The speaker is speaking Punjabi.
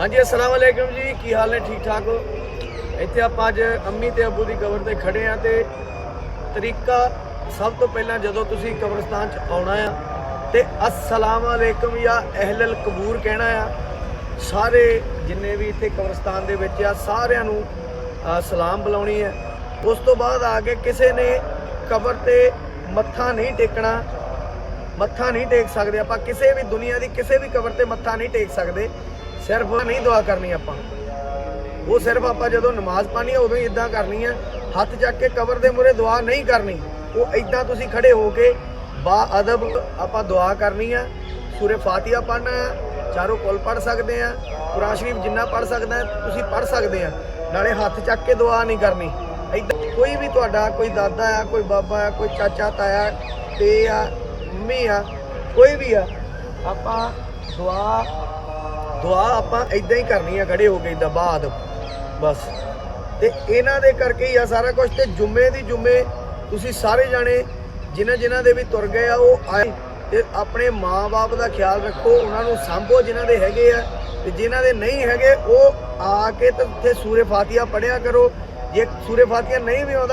ਹਾਂਜੀ, ਅਸਲਾਮ ਵਾਲੇਕਮ ਜੀ, ਕੀ ਹਾਲ ਨੇ? ਠੀਕ ਠਾਕ ਹੋ? ਇੱਥੇ ਆਪਾਂ ਅੱਜ ਅੰਮੀ ਤੇ ਅੱਬੂ ਦੀ ਕਬਰ ਤੇ ਖੜੇ ਆ ਤੇ ਤਰੀਕਾ ਸਭ ਤੋਂ ਪਹਿਲਾਂ ਜਦੋਂ ਤੁਸੀਂ ਕਬਰਸਤਾਨ ਚ ਆਉਣਾ ਆ ਤੇ ਅਸਲਾਮ ਵਾਲੇਕਮ ਜਾਂ ਅਹਿਲਲ ਕਬੂਰ ਕਹਿਣਾ ਆ, ਸਾਰੇ ਜਿੰਨੇ ਵੀ ਇੱਥੇ ਕਬਰਸਤਾਨ ਦੇ ਵਿੱਚ ਆ, ਸਾਰਿਆਂ ਨੂੰ ਸਲਾਮ ਬੁਲਾਉਣੀ ਹੈ। ਉਸ ਤੋਂ ਬਾਅਦ ਆ ਕੇ ਕਿਸੇ ਨੇ ਕਬਰ ਤੇ ਮੱਥਾ ਨਹੀਂ ਟੇਕਣਾ, ਮੱਥਾ ਨਹੀਂ ਟੇਕ ਸਕਦੇ। ਆਪਾਂ ਕਿਸੇ ਵੀ ਦੁਨੀਆ ਦੀ ਕਿਸੇ ਵੀ ਕਬਰ ਤੇ ਮੱਥਾ ਨਹੀਂ ਟੇਕ ਸਕਦੇ। ਸਿਰਫ ਨਹੀਂ ਦੁਆ ਕਰਨੀ ਆਪਾਂ। ਉਹ ਸਿਰਫ ਆਪਾਂ ਜਦੋਂ ਨਮਾਜ਼ ਪਾਣੀ ਹੈ ਉਦੋਂ ਹੀ ਇਦਾਂ ਕਰਨੀ ਹੈ ਹੱਥ ਚੱਕ ਕੇ ਕਬਰ ਦੇ ਮੂਹਰੇ ਦੁਆ ਨਹੀਂ ਕਰਨੀ। ਉਹ ਇਦਾਂ ਤੁਸੀਂ ਖੜੇ ਹੋ ਕੇ ਬਾ ਅਦਬ ਆਪਾਂ ਦੁਆ ਕਰਨੀ ਆ। ਸੂਰੇ ਫਾਤਿਹਾ ਪੜ੍ਹਨਾ ਹੈ ਚਾਰੋਂ ਕੁਲ ਪੜ੍ਹ ਸਕਦੇ ਆ। ਕੁਰਾਨ ਸ਼ਰੀਫ ਜਿੰਨਾ ਪੜ੍ਹ ਸਕਦਾ ਤੁਸੀਂ ਪੜ੍ਹ ਸਕਦੇ ਆ। ਨਾਲੇ ਹੱਥ ਚੱਕ ਕੇ ਦੁਆ ਨਹੀਂ ਕਰਨੀ। ਏਦਾਂ ਕੋਈ ਵੀ ਤੁਹਾਡਾ, ਕੋਈ ਦਾਦਾ ਆ, ਕੋਈ ਬਾਬਾ ਆ, ਕੋਈ ਚਾਚਾ, ਤਾਇਆ, ਤੇ ਆ, ਮੰਮੀ ਆ, ਕੋਈ ਵੀ ਆ, ਆਪਾਂ ਦੁਆ ਦੁਆ ਆਪਾਂ ਇਦਾਂ ਹੀ ਕਰਨੀ ਆ, ਖੜੇ ਹੋ ਕੇ ਇਦਾਂ ਬਾਅਦ, ਬਸ। ਤੇ ਇਹਨਾਂ ਦੇ ਕਰਕੇ ਹੀ ਆ ਸਾਰਾ ਕੁਝ ਤੇ ਜੁਮੇ ਦੀ ਜੁਮੇ ਤੁਸੀਂ ਸਾਰੇ ਜਾਣੇ ਜਿਨ੍ਹਾਂ ਜਿਨ੍ਹਾਂ ਦੇ ਵੀ ਤੁਰ ਗਏ ਆ, ਉਹ ਆਏ। ਤੇ ਆਪਣੇ ਮਾਪੇ ਦਾ ਖਿਆਲ ਰੱਖੋ, ਉਹਨਾਂ ਨੂੰ ਸਾਂਭੋ ਜਿਨ੍ਹਾਂ ਦੇ ਹੈਗੇ ਆ, ਤੇ ਜਿਨ੍ਹਾਂ ਦੇ ਨਹੀਂ ਹੈਗੇ, ਉਹ ਆ ਕੇ ਤੇ ਉੱਥੇ ਸੂਰੇ ਫਾਤਿਹਾ ਪੜਿਆ ਕਰੋ। ਜੇ ਸੂਰੇ ਫਾਤਿਹਾ ਨਹੀਂ ਵੀ ਆਉਂਦਾ